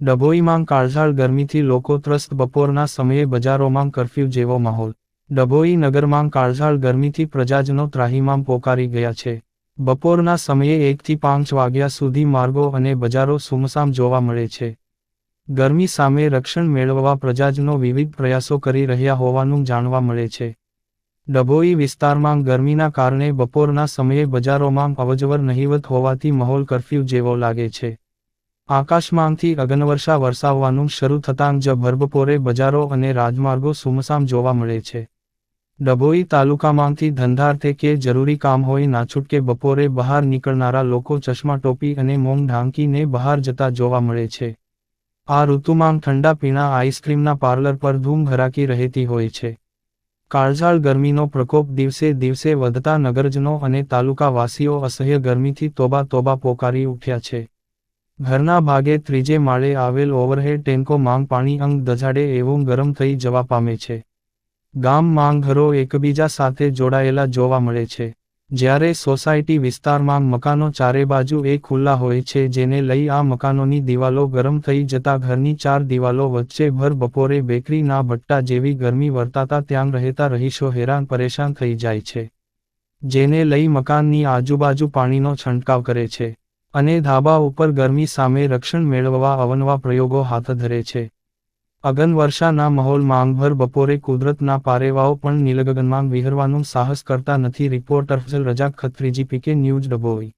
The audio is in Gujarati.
ડભોઈમાં કાળઝાળ ગરમીથી લોકો ત્રસ્ત બપોરના સમયે બજારોમાં કરફ્યુ જેવો માહોલ. ડભોઈ નગરમાં કાળઝાળ ગરમીથી પ્રજાજનો ત્રાહીમામ પોકારી ગયા છે. બપોરના સમયે એકથી પાંચ વાગ્યા સુધી માર્ગો અને બજારો સુમસામ જોવા મળે છે. ગરમી સામે રક્ષણ મેળવવા પ્રજાજનો વિવિધ પ્રયાસો કરી રહ્યા હોવાનું જાણવા મળે છે. ડભોઈ વિસ્તારમાં ગરમીના કારણે બપોરના સમયે બજારોમાં અવજવર નહીવત હોવાથી માહોલ કરફ્યુ જેવો લાગે છે. આકાશમાંથી અગનવર્ષા વરસાવવાનું શરૂ થતાં જ ભરબપોરે બજારો અને રાજમાર્ગો સુમસામ જોવા મળે છે. ડભોઈ તાલુકામાંથી ધંધાર્થે કે જરૂરી કામ હોય નાછૂટકે બપોરે બહાર નીકળનારા લોકો ચશ્મા ટોપી અને મોંગ ઢાંકીને બહાર જતા જોવા મળે છે. આ ઋતુમાં ઠંડા પીણા આઈસ્ક્રીમના પાર્લર પર ધૂમ ભરાકી રહેતી હોય છે. કાળઝાળ ગરમીનો પ્રકોપ દિવસે દિવસે વધતા નગરજનો અને તાલુકાવાસીઓ અસહ્ય ગરમીથી તોબા તોબા પોકારી ઉઠ્યા છે. ઘરના ભાગે ત્રીજે માળે આવેલ ઓવરહેડ ટેન્કો માંગ પાણી અંગ દજાડે એવું ગરમ થઈ જવા પામે છે. ગામ માંગ ઘરો એકબીજા સાથે જોડાયેલા જોવા મળે છે. જ્યારે સોસાયટી વિસ્તારમાં મકાનો ચારે બાજુ એ ખુલ્લા હોય છે જેને લઈ આ મકાનોની દિવાલો ગરમ થઈ જતા ઘરની ચાર દિવાલો વચ્ચે ભર બપોરે બેકરીના ભટ્ટા જેવી ગરમી વર્તાતા ત્યાં રહેતા રહીશો હેરાન પરેશાન થઈ જાય છે. જેને લઈ મકાનની આજુબાજુ પાણીનો છંટકાવ કરે છે. અને ધાબા ઉપર ગરમી સામે રક્ષણ મેળવવા અવનવા પ્રયોગો હાથ ધરે છે. અગનવર્ષાના માહોલમાં ભર બપોરે કુદરતના પારેવાઓ પણ નીલગગનમાં વિહરવાનું સાહસ કરતા નથી. રિપોર્ટર ફઝલ રજાક ખત્રીજી પીકે ન્યૂઝ ડભોઈ.